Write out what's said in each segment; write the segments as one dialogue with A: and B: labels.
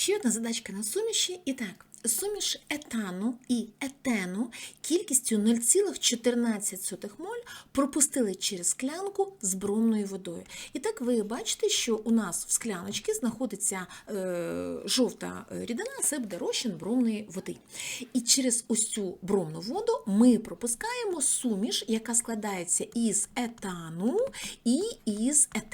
A: Ще одна задачка на суміші. І так, суміш етану і етену кількістю 0,14 моль пропустили через склянку з бромною водою. І так ви бачите, що у нас в скляночці знаходиться е, жовта рідина, це буде розчин бромної води. І через ось цю бромну воду ми пропускаємо суміш, яка складається із етану і із етену.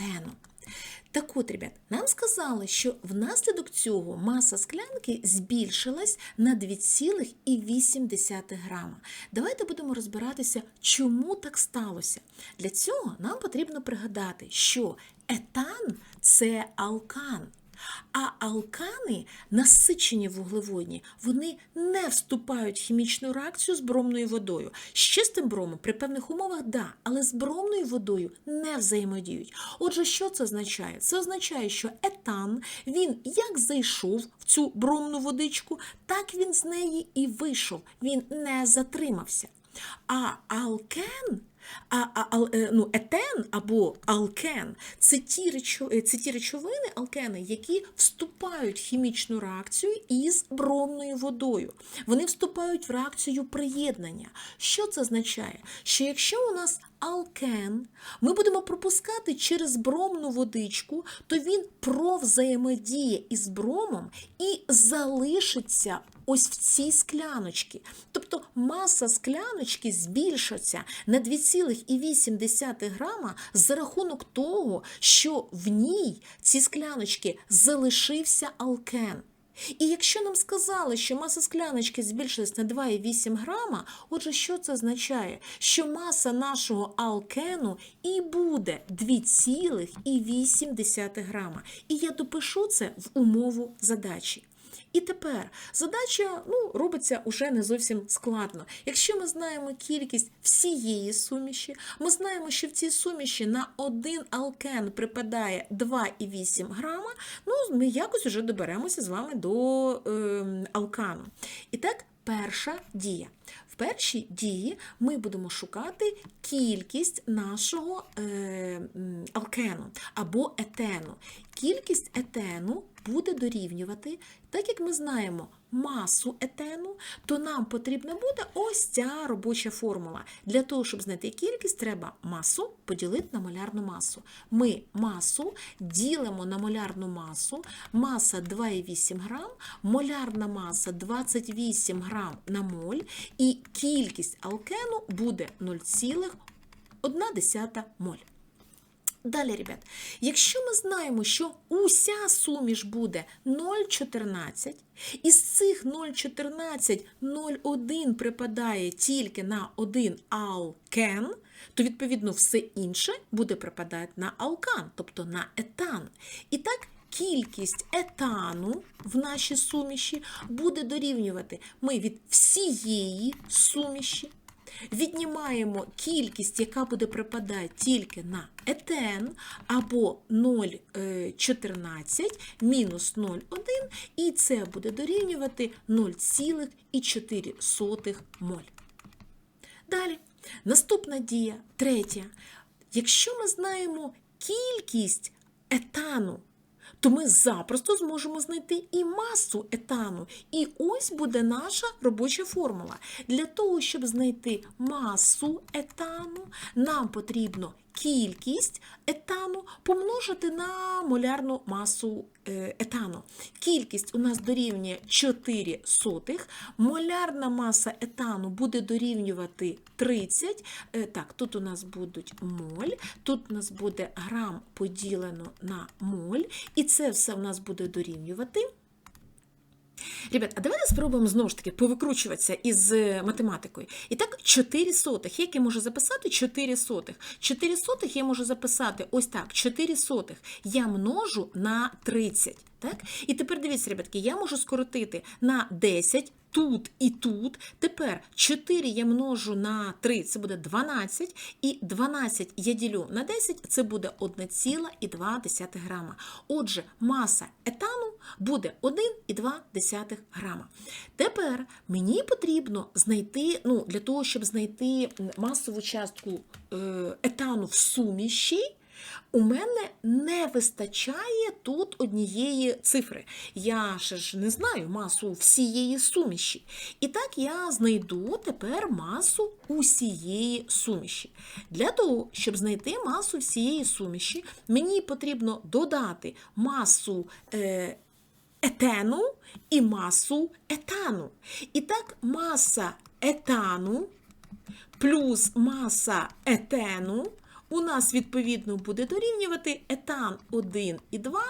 A: Нам сказали, що внаслідок цього маса склянки збільшилась на 2,8 грама. Давайте будемо розбиратися, чому так сталося. Для цього нам потрібно пригадати, що етан це алкан. А алкани, насичені вуглеводні, вони не вступають в хімічну реакцію з бромною водою. З чистим бромом при певних умовах да, але з бромною водою не взаємодіють. Отже, що це означає? Це означає, що етан він як зайшов в цю бромну водичку, так він з неї і вийшов. Він не затримався. А алкен а, а, е, ну, етен або алкен це ті, речо, е, це ті речовини, алкени, які вступають в хімічну реакцію із бромною водою. Вони вступають в реакцію приєднання. Що це означає? Що якщо у нас алкен, ми будемо пропускати через бромну водичку, то він провзаємодіє із бромом і залишиться ось в цій скляночці. Тобто маса скляночки збільшиться на 2,8 грама за рахунок того, що в ній ці скляночки залишився алкен. І якщо нам сказали, що маса скляночки збільшилась на 2,8 грама, отже, що це означає? Що маса нашого алкену і буде 2,8 грама. І я допишу це в умову задачі. І тепер задача ну, робиться уже не зовсім складно. Якщо ми знаємо кількість всієї суміші, ми знаємо, що в цій суміші на один алкен припадає 2,8 грама, ну, ми якось вже доберемося з вами до е, алкану. І так, перша дія. В першій дії ми будемо шукати кількість нашого е, алкену або етену. Кількість етену буде дорівнювати, так як ми знаємо масу етену, то нам потрібна буде ось ця робоча формула. Для того, щоб знайти кількість, треба масу поділити на молярну масу. Ми масу ділимо на молярну масу, маса 2,8 грам, молярна маса 28 грам на моль, і кількість алкену буде 0,1 моль. Далі, ребят, якщо ми знаємо, що уся суміш буде 0,14, із цих 0,14 0,1 припадає тільки на один алкен, то відповідно все інше буде припадати на алкан, тобто на етан. І так, кількість етану в нашій суміші буде дорівнювати ми від всієї суміші віднімаємо кількість, яка буде припадати тільки на етен, або 0,14 мінус 0,1, і це буде дорівнювати 0,4 моль. Далі, наступна дія, третя. Якщо ми знаємо кількість етану, то ми запросто зможемо знайти і масу етану. І ось буде наша робоча формула. Для того, щоб знайти масу етану, нам потрібно кількість етану помножити на молярну масу е, етану. Кількість у нас дорівнює 4 сотих, молярна маса етану буде дорівнювати 30. Е, Так, тут у нас будуть моль, тут у нас буде грам поділено на моль, і це все у нас буде дорівнювати. Ребят, а давайте спробуємо знову ж таки повикручуватися із е, математикою. І так, 4 сотих. Як я можу записати 4 сотих? 4 сотих я можу записати ось так: 4 сотих я множу на 30. Так? І тепер дивіться, ребятки, я можу скоротити на 10 тут і тут. Тепер 4 я множу на 3, це буде 12, і 12 я ділю на 10, це буде 1,2 грама. Отже, маса етану буде 1,2 грама. Тепер мені потрібно знайти, ну, для того, щоб знайти масову частку е, етану в суміші, У мене не вистачає тут однієї цифри. Я ще ж не знаю масу всієї суміші. І так я знайду тепер масу усієї суміші. Для того, щоб знайти масу всієї суміші, мені потрібно додати масу е, етену і масу етану. І так, маса етану плюс маса етену у нас відповідно буде дорівнювати етан 1 і 2,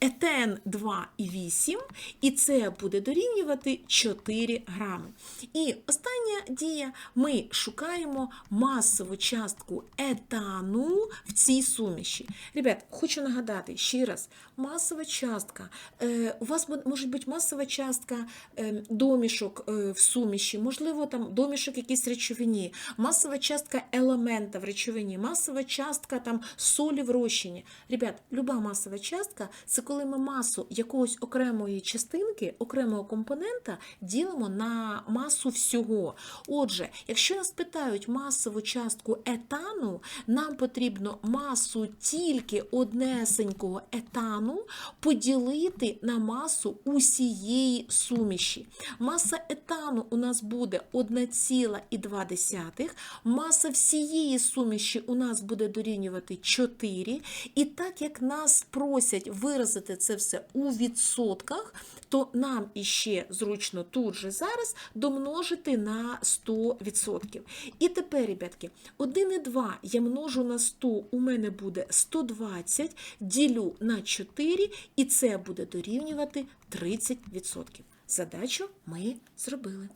A: етен 2 і 8, і це буде дорівнювати 4 грами. І остання дія ми шукаємо масову частку етану в цій суміші. Ребят, хочу нагадати ще раз: масова частка. Е, у вас може бути масова частка е, домішок е, в суміші, можливо, там домішок якийсь речовині, масова частка елемента в речовині, масова частка там солі в розчині. Ребят, люба масова частка це коли ми масу якогось окремої частинки, окремого компонента ділимо на масу всього. Отже, якщо нас питають масову частку етану, нам потрібно масу тільки однесенького етану поділити на масу усієї суміші. Маса етану у нас буде 1,2, маса всієї суміші у нас буде дорівнювати 4. І так як нас просять виразити це все у відсотках, то нам іще зручно тут же зараз домножити на 100%. І тепер, ребятки, 1,2 я множу на 100, у мене буде 120, ділю на 4, і це буде дорівнювати 30%. Задачу ми зробили.